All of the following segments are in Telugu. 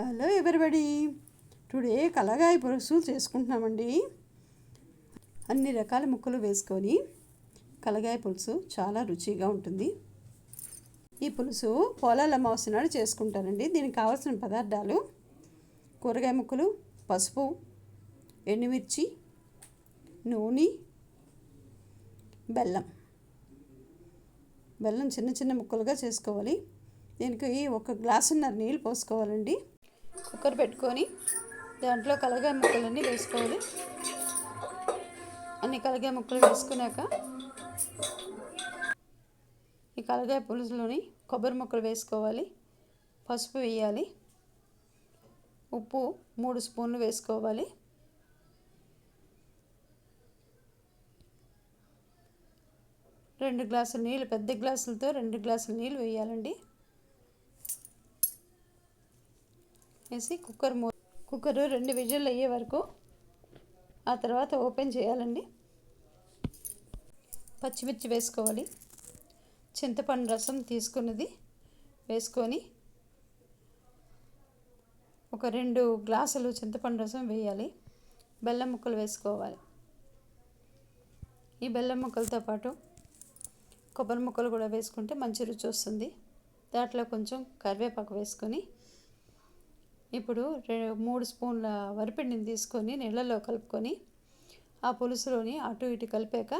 హలో ఎవరిబడి టుడే కలగాయ పులుసు చేసుకుంటున్నామండి అన్ని రకాల ముక్కలు వేసుకొని కలగాయ పులుసు చాలా రుచిగా ఉంటుంది ఈ పులుసు పొలాల అమావాస్య నాడు చేసుకుంటానండి దీనికి కావాల్సిన పదార్థాలు కూరగాయ ముక్కలు పసుపు ఎండుమిర్చి నూనె బెల్లం బెల్లం చిన్న చిన్న ముక్కలుగా చేసుకోవాలి దీనికి ఒక గ్లాసున్నర నీళ్ళు పోసుకోవాలండి కుక్కర్ పెట్టుకొని దాంట్లో కలగాయ ముక్కలన్నీ వేసుకోవాలి. అన్ని కలగాయ ముక్కలు వేసుకున్నాక ఈ కలగాయ పులుసులోని కొబ్బరి ముక్కలు వేసుకోవాలి. పసుపు వేయాలి. ఉప్పు మూడు స్పూన్లు వేసుకోవాలి. రెండు గ్లాసులు నీళ్ళు పెద్ద గ్లాసులతో రెండు గ్లాసులు నీళ్ళు వేయాలండి. వేసి కుక్కర్ మూ కుక్కర్ రెండు విజిల్ అయ్యే వరకు ఆ తర్వాత ఓపెన్ చేయాలండి. పచ్చిమిర్చి వేసుకోవాలి. చింతపండు రసం తీసుకున్నది వేసుకొని ఒక రెండు గ్లాసులు చింతపండు రసం వేయాలి. బెల్లం ముక్కలు వేసుకోవాలి. ఈ బెల్లం ముక్కలతో పాటు కొబ్బరి ముక్కలు కూడా వేసుకుంటే మంచి రుచి వస్తుంది. దాంట్లో కొంచెం కరివేపాకు వేసుకొని ఇప్పుడు మూడు స్పూన్ల వరిపిండిని తీసుకొని నీళ్ళలో కలుపుకొని ఆ పులుసులోని అటు ఇటు కలిపాక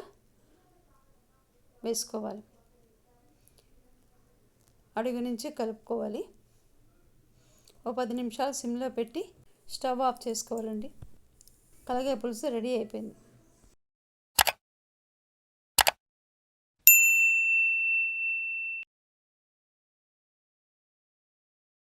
వేసుకోవాలి. అడుగు నుంచి కలుపుకోవాలి. ఓ పది నిమిషాలు సిమ్లో పెట్టి స్టవ్ ఆఫ్ చేసుకోవాలండి. కలగే పులుసు రెడీ అయిపోయింది.